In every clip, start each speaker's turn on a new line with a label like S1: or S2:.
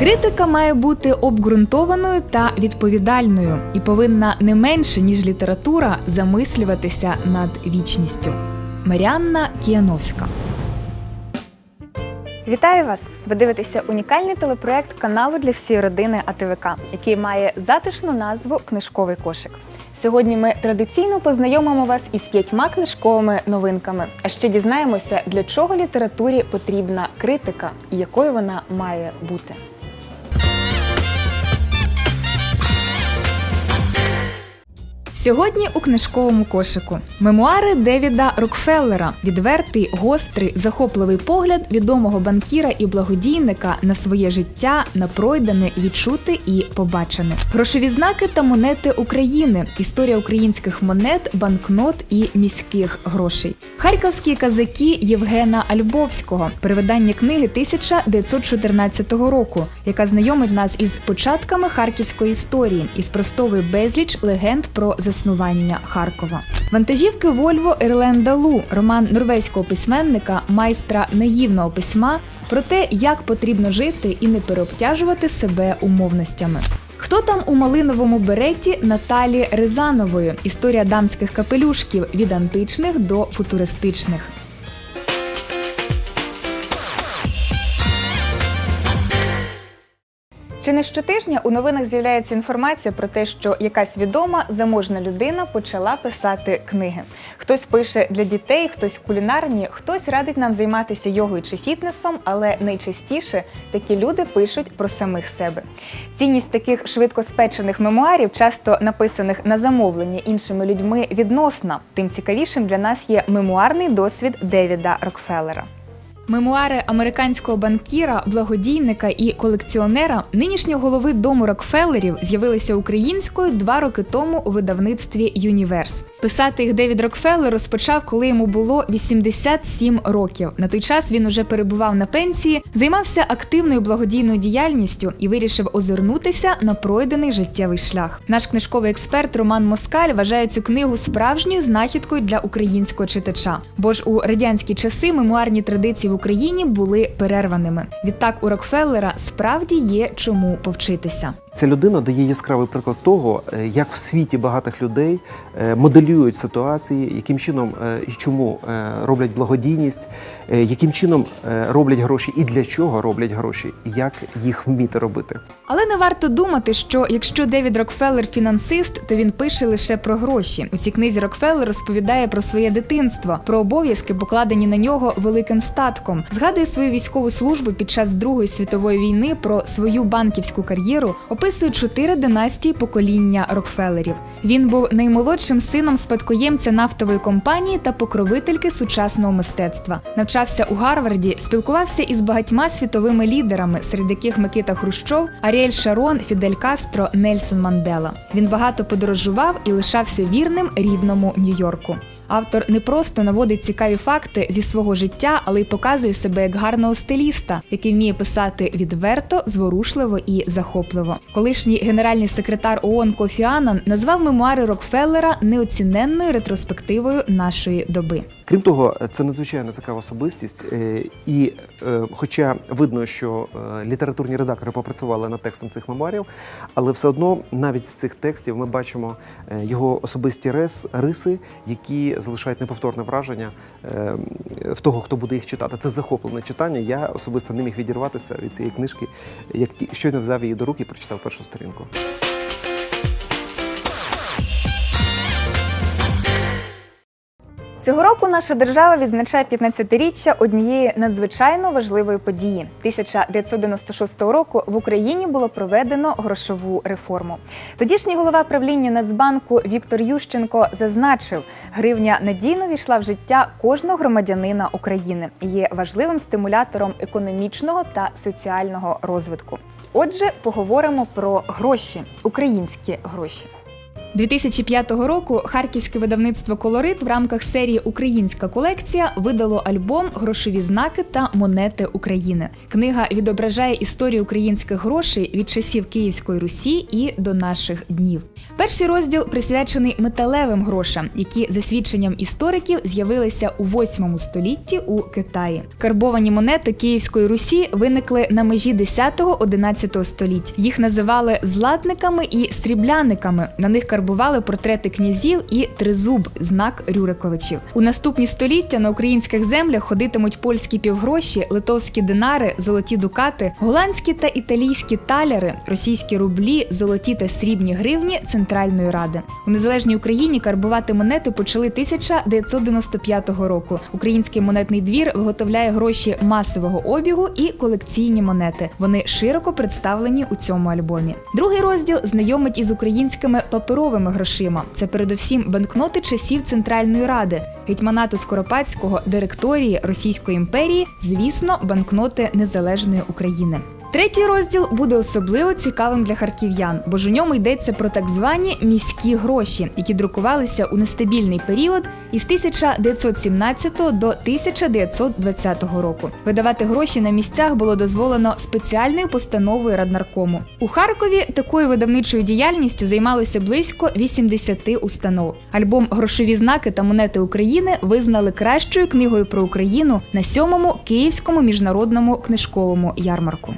S1: Критика має бути обґрунтованою та відповідальною і повинна не менше ніж література замислюватися над вічністю. Маріанна Кіановська.
S2: Вітаю вас! Ви дивитеся унікальний телепроект каналу для всієї родини АТВК, який має затишну назву Книжковий кошик. Сьогодні ми традиційно познайомимо вас із п'ятьма книжковими новинками. А ще дізнаємося, для чого літературі потрібна критика і якою вона має бути.
S1: Сьогодні у книжковому кошику мемуари Девіда Рокфеллера, відвертий, гострий, захопливий погляд відомого банкіра і благодійника на своє життя, на пройдене, відчути і побачене. Грошові знаки та монети України, історія українських монет, банкнот і міських грошей. Харківські казаки Євгена Альбовського, перевидання книги 1914 року, яка знайомить нас із початками харківської історії і спростовує безліч легенд про заснування Харкова. Вантажівки Вольво Ерленда Лу, роман норвезького письменника, майстра наївного письма про те, як потрібно жити і не переобтяжувати себе умовностями. Хто там у малиновому береті Наталі Ризанової? Історія дамських капелюшків від античних до футуристичних.
S2: Чи не щотижня у новинах з'являється інформація про те, що якась відома заможна людина почала писати книги. Хтось пише для дітей, хтось кулінарні, хтось радить нам займатися йогою чи фітнесом, але найчастіше такі люди пишуть про самих себе. Цінність таких швидкоспечених мемуарів, часто написаних на замовлення іншими людьми, відносна. Тим цікавішим для нас є мемуарний досвід Девіда Рокфеллера.
S1: Мемуари американського банкіра, благодійника і колекціонера, нинішнього голови дому Рокфеллерів, з'явилися українською два роки тому у видавництві Юніверс. Писати їх Девід Рокфеллер розпочав, коли йому було 87 років. На той час він уже перебував на пенсії, займався активною благодійною діяльністю і вирішив озирнутися на пройдений життєвий шлях. Наш книжковий експерт Роман Москаль вважає цю книгу справжньою знахідкою для українського читача. Бо ж у радянські часи мемуарні традиції в Україні були перерваними. Відтак у Рокфеллера справді є чому повчитися.
S3: Ця людина дає яскравий приклад того, е, як в світі багатих людей е, моделюють ситуації, яким чином е, і чому роблять благодійність, яким чином роблять гроші і для чого роблять гроші, як їх вміти робити.
S1: Але не варто думати, що якщо Девід Рокфеллер фінансист, то він пише лише про гроші. У цій книзі Рокфеллер розповідає про своє дитинство, про обов'язки, покладені на нього великим статком, згадує свою військову службу під час Другої світової війни, про свою банківську кар'єру, описує чотири династії покоління Рокфеллерів. Він був наймолодшим сином спадкоємця нафтової компанії та покровительки сучасного мистецтва. Навчався у Гарварді, спілкувався із багатьма світовими лідерами, серед яких Микита Хрущов, Аріель Шарон, Фідель Кастро, Нельсон Мандела. Він багато подорожував і лишався вірним рідному Нью-Йорку. Автор не просто наводить цікаві факти зі свого життя, але й показує себе як гарного стиліста, який вміє писати відверто, зворушливо і захопливо. Колишній генеральний секретар ООН Кофі Аннан назвав мемуари Рокфеллера неоціненною ретроспективою нашої доби.
S3: Крім того, це надзвичайно цікава особистість, е, і е, хоча видно, що е, літературні редактори попрацювали над текстом цих мемуарів, але все одно навіть з цих текстів ми бачимо його особисті рис, риси, які залишають неповторне враження в того, хто буде їх читати. Це захоплене читання. Я особисто не міг відірватися від цієї книжки, як щойно взяв її до рук і прочитав першу сторінку.
S2: Цього року наша держава відзначає 15-річчя однієї надзвичайно важливої події. 1996 року в Україні було проведено грошову реформу. Тодішній голова правління Нацбанку Віктор Ющенко зазначив, гривня надійно війшла в життя кожного громадянина України і є важливим стимулятором економічного та соціального розвитку. Отже, поговоримо про гроші, українські гроші.
S1: 2005 року харківське видавництво Колорит в рамках серії Українська колекція видало альбом Грошові знаки та монети України. Книга відображає історію українських грошей від часів Київської Русі і до наших днів. Перший розділ присвячений металевим грошам, які за свідченням істориків з'явилися у 8 столітті у Китаї. Карбовані монети Київської Русі виникли на межі 10-11 століть. Їх називали златниками і срібляниками. На них карбували портрети князів і тризуб, знак Рюриковичів. У наступні століття на українських землях ходитимуть польські півгроші, литовські динари, золоті дукати, голландські та італійські таляри, російські рублі, золоті та срібні гривні Центральної Ради. У незалежній Україні карбувати монети почали 1995 року. Український монетний двір виготовляє гроші масового обігу і колекційні монети. Вони широко представлені у цьому альбомі. Другий розділ знайомить із українськими паперовими грошима. Це передусім банкноти часів Центральної Ради, гетьманату Скоропадського, директорії Російської імперії, звісно, банкноти Незалежної України. Третій розділ буде особливо цікавим для харків'ян, бо ж у ньому йдеться про так звані міські гроші, які друкувалися у нестабільний період із 1917 до 1920 року. Видавати гроші на місцях було дозволено спеціальною постановою Раднаркому. У Харкові такою видавничою діяльністю займалося близько 80 установ. Альбом Грошові знаки та монети України визнали кращою книгою про Україну на сьомому Київському міжнародному книжковому ярмарку.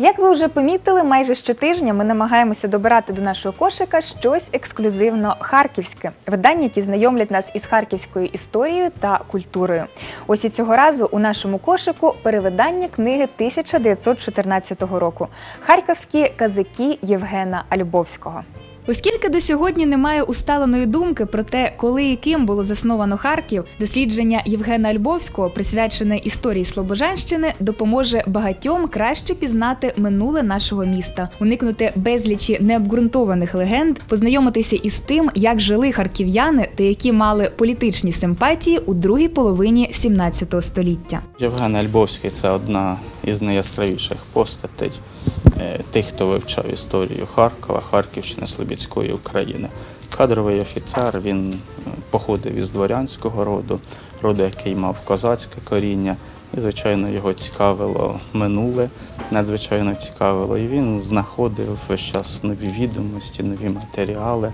S2: Як ви вже помітили, майже щотижня ми намагаємося добирати до нашого кошика щось ексклюзивно харківське, видання, які знайомлять нас із харківською історією та культурою. Ось і цього разу у нашому кошику перевидання книги 1914 року Харківські казаки Євгена Альбовського.
S1: Оскільки до сьогодні немає усталеної думки про те, коли і ким було засновано Харків, дослідження Євгена Альбовського, присвячене історії Слобожанщини, допоможе багатьом краще пізнати минуле нашого міста, уникнути безлічі необґрунтованих легенд, познайомитися із тим, як жили харків'яни та які мали політичні симпатії у другій половині 17 століття.
S4: Євген Альбовський це одна із найяскравіших постатей тих, хто вивчав історію Харкова, Харківщини, Слобідської України. Кадровий офіцер, він е, походив із дворянського роду, роду, який мав козацьке коріння. І, звичайно, його цікавило минуле, надзвичайно цікавило. І він знаходив весь час нові відомості, нові матеріали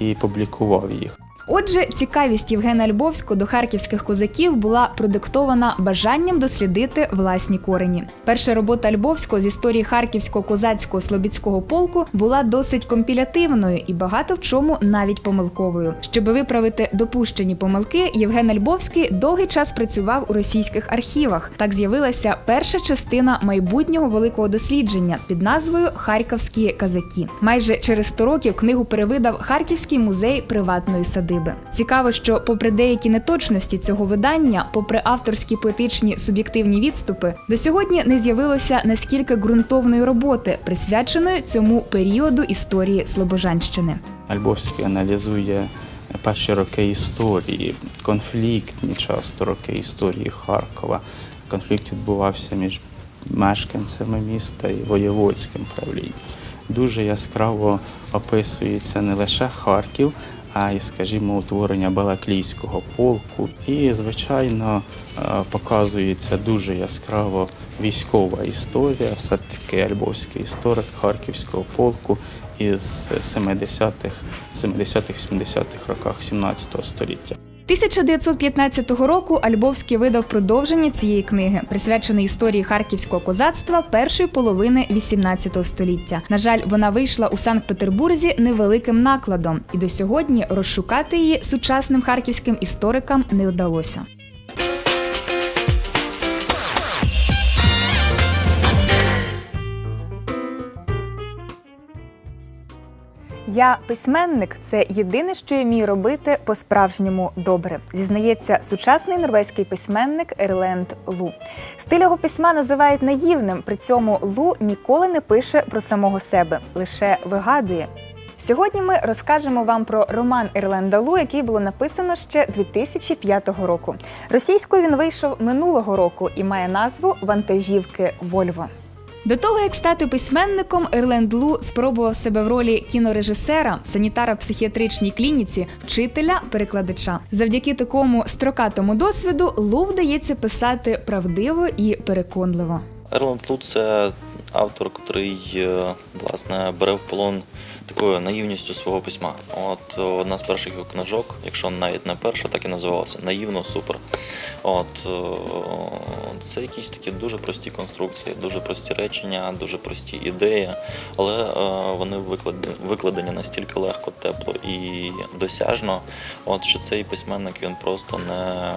S4: і публікував їх.
S1: Отже, цікавість Євгена Альбовського до харківських козаків була продиктована бажанням дослідити власні корені. Перша робота Альбовського з історії харківського козацького слобідського полку була досить компілятивною і багато в чому навіть помилковою. Щоб виправити допущені помилки, Євген Альбовський довгий час працював у російських архівах. Так з'явилася перша частина майбутнього великого дослідження під назвою Харківські казаки. Майже через 100 років книгу перевидав Харківський музей приватної садиби. Цікаво, що, попри деякі неточності цього видання, попри авторські поетичні суб'єктивні відступи, до сьогодні не з'явилося наскільки ґрунтовної роботи, присвяченої цьому періоду історії Слобожанщини.
S4: Альбовський аналізує перші роки історії, конфліктні часто роки історії Харкова. Конфлікт відбувався між мешканцями міста і воєводським правлінням. Дуже яскраво описується не лише Харків, а й, скажімо, утворення Балаклійського полку. І, звичайно, показується дуже яскраво військова історія, все-таки Альбовський історик Харківського полку із 70-х, 70-80-х роках 17 століття.
S1: 1915 року Альбовський видав продовження цієї книги, присвячене історії харківського козацтва першої половини 18 століття. На жаль, вона вийшла у Санкт-Петербурзі невеликим накладом, і до сьогодні розшукати її сучасним харківським історикам не вдалося.
S2: Я письменник це єдине, що я вмію робити по-справжньому добре. Зізнається сучасний норвезький письменник Ерленд Лу. Стиль його письма називають наївним. При цьому Лу ніколи не пише про самого себе, лише вигадує. Сьогодні ми розкажемо вам про роман Ерленда Лу, який було написано ще 2005 року. Російською він вийшов минулого року і має назву Вантажівки Вольво.
S1: До того як стати письменником, Ерленд Лу спробував себе в ролі кінорежисера, санітара в психіатричній клініці, вчителя, перекладача. Завдяки такому строкатому досвіду Лу вдається писати правдиво і переконливо.
S5: Ерланд Лу це автор, котрий е, власне бере в полон такою наївністю свого письма. От е, одна з перших книжок, якщо навіть не перша, так і називалася Наївно супер. От е, це якісь такі дуже прості конструкції, дуже прості речення, дуже прості ідеї, але е, вони викладені настільки легко, тепло і досяжно, от що цей письменник він просто не,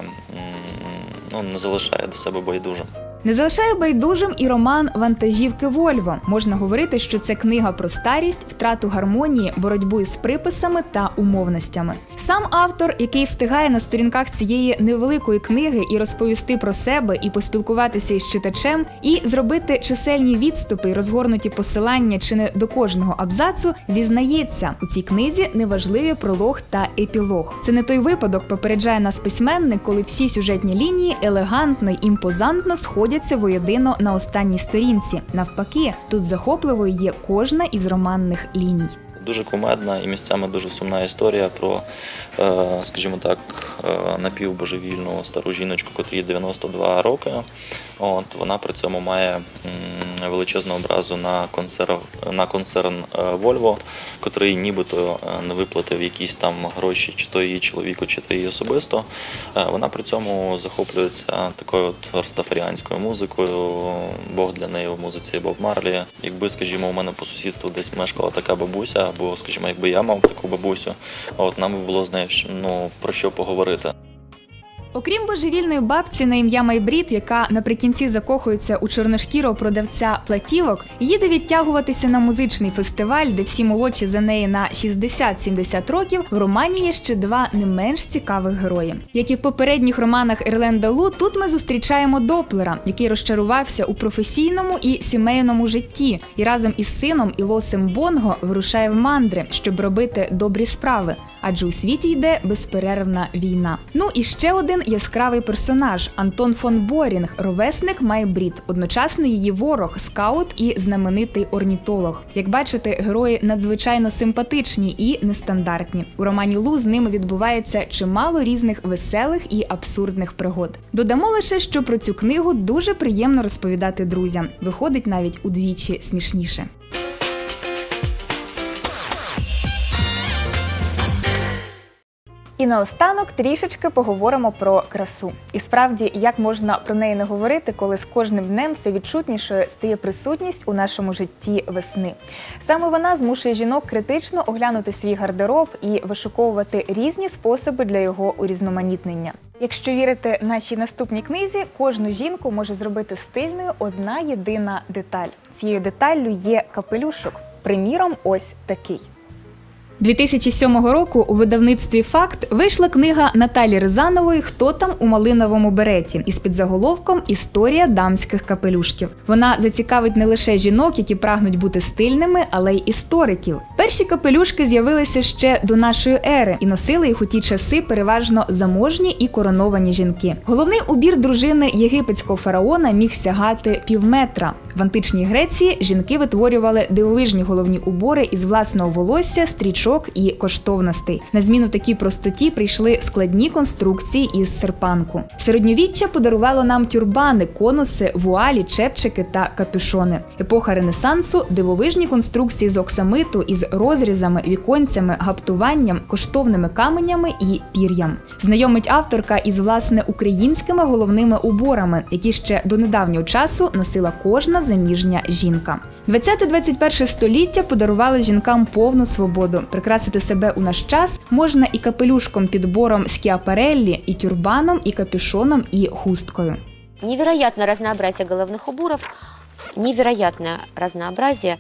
S5: ну, не залишає до себе байдужим.
S1: Не залишає байдужим і роман Вантажівки Вольво. Можна говорити, що це книга про старість, втрату гармонії, боротьбу із приписами та умовностями. Сам автор, який встигає на сторінках цієї невеликої книги і розповісти про себе, і поспілкуватися із читачем, і зробити чисельні відступи, розгорнуті посилання чи не до кожного абзацу, зізнається у цій книзі неважливі пролог та епілог. Це не той випадок, попереджає нас письменник, коли всі сюжетні лінії елегантно й імпозантно сходяться воєдино на останній сторінці. Навпаки, тут захопливою є кожна із романних ліній.
S5: Дуже кумедна і місцями дуже сумна історія про, е, скажімо так, е, напівбожевільну стару жіночку, котрій 92 роки. От, вона при цьому має величезну образу на концерн, на концерн е, Volvo, котрий нібито е, не виплатив якісь там гроші чи то її чоловіку, чи то її особисто. Е, Вона при цьому захоплюється такою от растафаріанською музикою. Бог для неї у музиці Боб Марлі. Якби, скажімо, у мене по сусідству десь мешкала така бабуся, або, скажімо, якби я мав таку бабусю, от нам би було з нею ну, про що поговорити.
S1: Окрім божевільної бабці на ім'я Майбрід, яка наприкінці закохується у чорношкірого продавця платівок, їде відтягуватися на музичний фестиваль, де всі молодші за неї на 60-70 років. В романі є ще два не менш цікавих герої. Як і в попередніх романах Ерленда Лу, тут ми зустрічаємо Доплера, який розчарувався у професійному і сімейному житті, і разом із сином Ілосем Бонго вирушає в мандри, щоб робити добрі справи. Адже у світі йде безперервна війна. Ну і ще один яскравий персонаж Антон фон Борінг, ровесник Майбрід, одночасно її ворог, скаут і знаменитий орнітолог. Як бачите, герої надзвичайно симпатичні і нестандартні. У романі Лу з ними відбувається чимало різних веселих і абсурдних пригод. Додамо лише, що про цю книгу дуже приємно розповідати друзям. Виходить навіть удвічі смішніше.
S2: І наостанок трішечки поговоримо про красу. І справді, як можна про неї не говорити, коли з кожним днем все відчутнішою стає присутність у нашому житті весни. Саме вона змушує жінок критично оглянути свій гардероб і вишуковувати різні способи для його урізноманітнення. Якщо вірити нашій наступній книзі, кожну жінку може зробити стильною одна єдина деталь. Цією деталлю є капелюшок. Приміром, ось такий.
S1: 2007 року у видавництві Факт вийшла книга Наталі Ризанової Хто там у малиновому береті із підзаголовком Історія дамських капелюшків. Вона зацікавить не лише жінок, які прагнуть бути стильними, але й істориків. Перші капелюшки з'явилися ще до нашої ери і носили їх у ті часи переважно заможні і короновані жінки. Головний убір дружини єгипетського фараона міг сягати півметра. В античній Греції жінки витворювали дивовижні головні убори із власного волосся, стрічок і коштовностей. На зміну такій простоті прийшли складні конструкції із серпанку. Середньовіччя подарувало нам тюрбани, конуси, вуалі, чепчики та капюшони. Епоха Ренесансу дивовижні конструкції з оксамиту із розрізами, віконцями, гаптуванням, коштовними каменями і пір'ям. Знайомить авторка із власне українськими головними уборами, які ще до недавнього часу носила кожна заміжня жінка. 20-21 століття подарували жінкам повну свободу. Прикрасити себе у наш час можна і капелюшком підбором скіапареллі, і тюрбаном, і капюшоном, і хусткою.
S6: Невероятне разнообразие головних уборів, невероятне разнообразие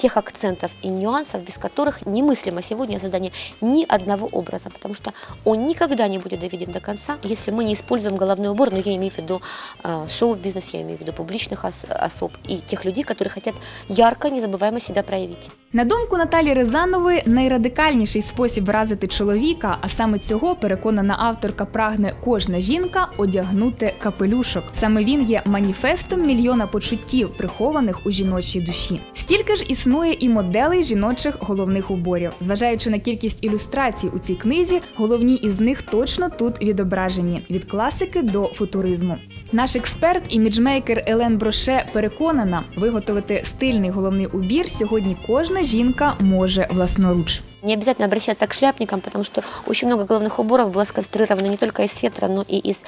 S6: тех акцентов и нюансов, без которых немыслимо сегодня создание ни одного образа, потому что он никогда не будет доведен до конца, если мы не используем головной убор, но я имею в виду э, шоу-бизнес, я имею в виду публичных ос- особ и тех людей, которые хотят ярко, незабываемо себя проявить.
S1: На думку Наталі Рязанової, найрадикальніший спосіб вразити чоловіка, а саме цього переконана авторка прагне кожна жінка одягнути капелюшок. Саме він є маніфестом мільйона почуттів, прихованих у жіночій душі. Стільки ж існує і моделей жіночих головних уборів. Зважаючи на кількість ілюстрацій у цій книзі, головні із них точно тут відображені від класики до футуризму. Наш експерт, іміджмейкер Елен Броше, переконана, виготовити стильний головний убір сьогодні кожна жінка може власноруч.
S6: Не обязательно обращаться к шляпникам, потому что очень много головных уборов было сконструировано не только из фетра, но и из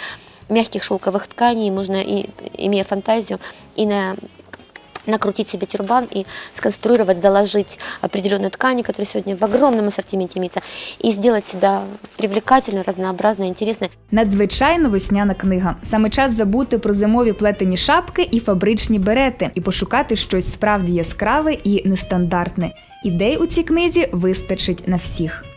S6: мягких шелковых тканей. Можно, и, имея фантазию, и на накрутить себе тюрбан и сконструировать, заложить определенные ткани, которые сегодня в огромном ассортименте имеются, и сделать себя привлекательной, разнообразной, интересной.
S1: Надзвичайно весняна книга. Саме час забути про зимові плетені шапки і фабричні берети, і пошукати щось справді яскраве і нестандартне. Ідей у цій книзі вистачить на всіх.